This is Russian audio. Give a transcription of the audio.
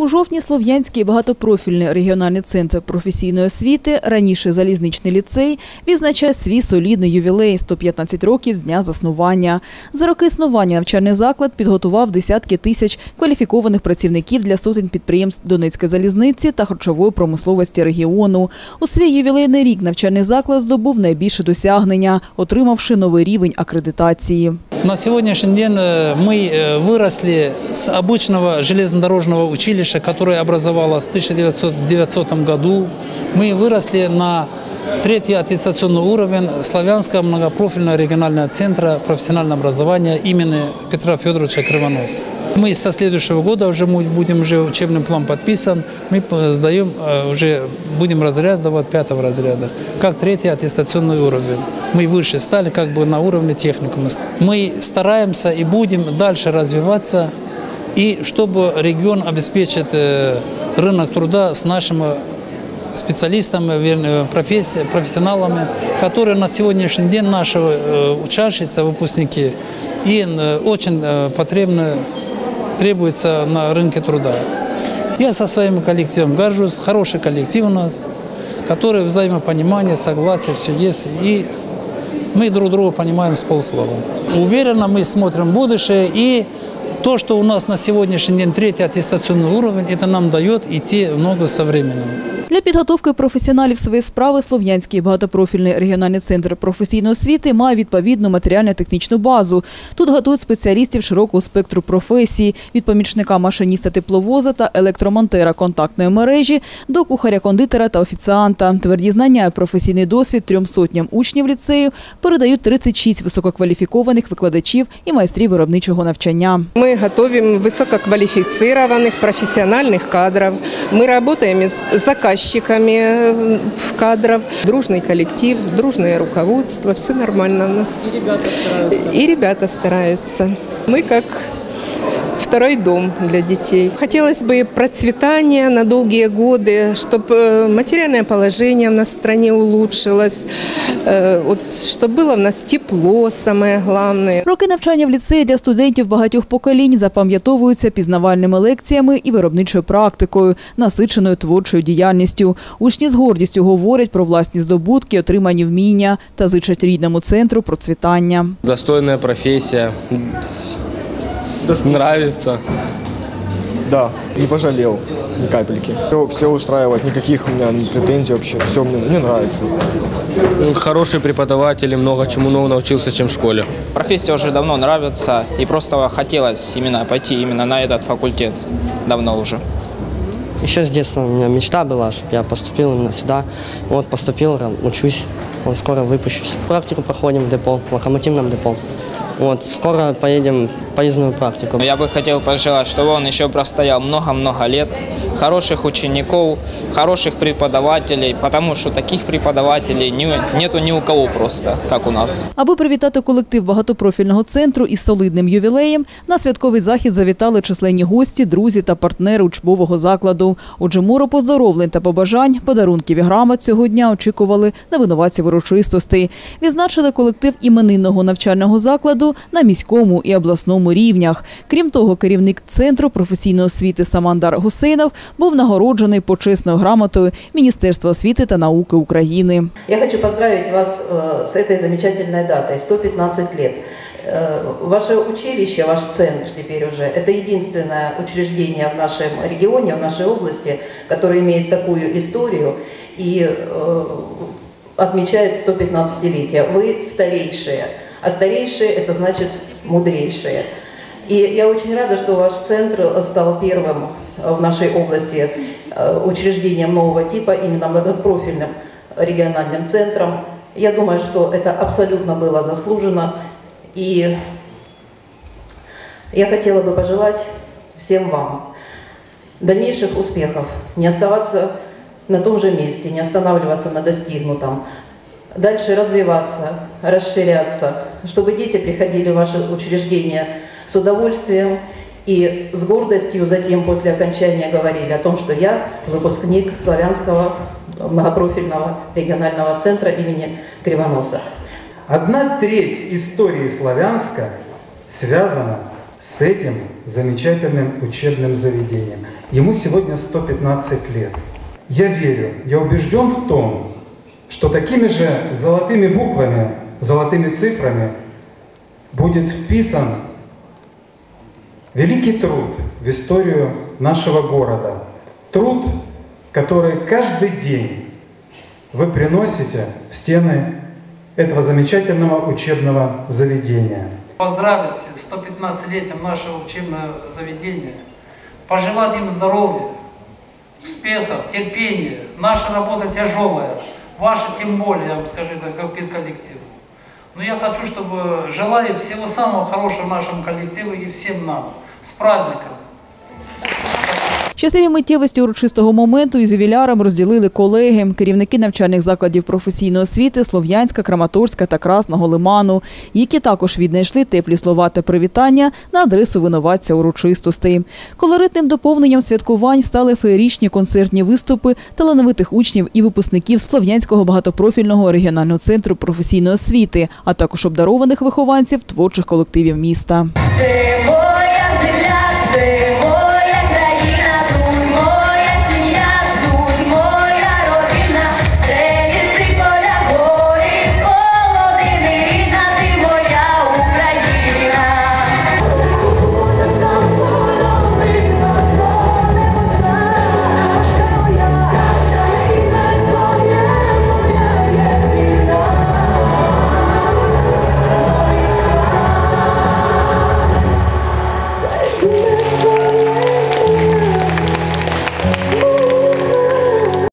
У жовтні Слов'янський багатопрофільний регіональний центр професійної освіти, раніше залізничний ліцей, відзначає свій солідний ювілей – 115 років з дня заснування. За роки існування навчальний заклад підготував десятки тисяч кваліфікованих працівників для сотень підприємств Донецької залізниці та харчової промисловості регіону. У свій ювілейний рік навчальний заклад здобув найбільше досягнення, отримавши новий рівень акредитації. На сегодняшний день э, мы э, выросли с обычного железнодорожного училища, которое образовалось в 1900 году. Мы выросли на третий аттестационный уровень Славянского многопрофильного регионального центра профессионального образования имени Петра Федоровича Кривоноса. Мы со следующего года уже будем уже учебный план подписан, мы сдаем э, уже будем разряд давать пятого разряда, как третий аттестационный уровень. Мы выше стали как бы на уровне техникума. Мы стараемся и будем дальше развиваться, и чтобы регион обеспечит э, рынок труда с нашими специалистами, вернее, профессия- профессионалами, которые на сегодняшний день наши э, учащиеся, выпускники, и э, очень потребны, требуется на рынке труда. Я со своим коллективом горжусь, хороший коллектив у нас, который взаимопонимание, согласие, все есть, и мы друг друга понимаем с полслова. Уверенно мы смотрим будущее, и то, что у нас на сегодняшний день третий аттестационный уровень, это нам дает идти много со временем. Для підготовки професіоналів своєї справи Слов'янський багатопрофільний регіональний центр професійної освіти має відповідну матеріально-технічну базу. Тут готують спеціалістів широкого спектру професій – від помічника машиніста тепловоза та електромонтера контактної мережі до кухаря-кондитера та офіціанта. Тверді знання і професійний досвід трьом сотням учнів ліцею передають 36 висококваліфікованих викладачів і майстрів виробничого навчання. Мы готовим высококвалифицированных профессиональных кадров. Мы работаем с заказчиками э, в кадров. Дружный коллектив, дружное руководство. Все нормально у нас. И ребята стараются. И ребята стараются. Мы как второй дом для детей. Хотелось бы процветания на долгие годы, чтобы материальное положение в нас в стране улучшилось, э, вот, чтобы было в нас тепло, самое главное. Роки навчання в ліцеї для студентів багатьох поколінь запам'ятовуються пізнавальними лекціями і виробничою практикою, насиченою творчою діяльністю. Учні з гордістю говорять про власні здобутки, отримані вміння та зичать рідному центру процвітання. Достойная профессия. Нравится. Да, не пожалел ни капельки. Все, все устраивает, никаких у меня претензий вообще. Все мне, мне нравится. Хорошие преподаватели, много чему нового научился, чем в школе. Профессия уже давно нравится, и просто хотелось именно пойти именно на этот факультет давно уже. Еще с детства у меня мечта была, чтобы я поступил именно сюда. Вот поступил, там, учусь, вот скоро выпущусь. Практику проходим в депо, в локомотивном депо. Вот, скоро поедем в поездную практику. Я бы хотел пожелать, чтобы он еще простоял много-много лет, хороших учеников, хороших преподавателей, потому что таких преподавателей не- нету ни у кого просто, как у нас. Аби привітати колектив багатопрофільного центру із солидним ювілеєм, на святковий захід завітали численні гості, друзі та партнери учбового закладу. Отже, море поздоровлень та побажань, подарунків і грамот цього дня очікували на винуватців урочистостей. Відзначили колектив іменинного навчального закладу на міському і обласному рівнях. Крім того, керівник центру професійної освіти Самандар Гусейнов був нагороджений почесною грамотою Міністерства освіти та науки України. Я хочу поздравить вас э, с этой замечательной датой, 115 лет. Э, Ваше училище, ваш центр теперь уже, это единственное учреждение в нашем регионе, в нашей области, которое имеет такую историю и э, отмечает 115-летие. Вы старейшие, а старейшие это значит мудрейшие. И я очень рада, что ваш центр стал первым в нашей области э, учреждением нового типа, именно многопрофильным региональным центром. Я думаю, что это абсолютно было заслужено. И я хотела бы пожелать всем вам дальнейших успехов, не оставаться на том же месте, не останавливаться на достигнутом, дальше развиваться, расширяться, чтобы дети приходили в ваши учреждения с удовольствием и с гордостью затем после окончания говорили о том, что я выпускник Славянского многопрофильного регионального центра имени Кривоноса. Одна треть истории Славянска связана с этим замечательным учебным заведением. Ему сегодня 115 лет. Я верю, я убежден в том, что такими же золотыми буквами, золотыми цифрами будет вписан великий труд в историю нашего города. Труд, который каждый день вы приносите в стены этого замечательного учебного заведения. Поздравить всех с 115-летием нашего учебного заведения, пожелать им здоровья, успехов, терпения. Наша работа тяжелая, ваша тем более, я вам скажу, как педколлектив. Но я хочу, чтобы желаю всего самого хорошего нашему коллективу и всем нам. С праздником! Щасливі миттєвості урочистого моменту із ювіляром розділили колеги, керівники навчальних закладів професійної освіти Слов'янська, Краматорська та Красного Лиману, які також віднайшли теплі слова та привітання на адресу винуватця урочистостей. Колоритним доповненням святкувань стали феєрічні концертні виступи талановитих учнів і випускників Слов'янського багатопрофільного регіонального центру професійної освіти, а також обдарованих вихованців творчих колективів міста.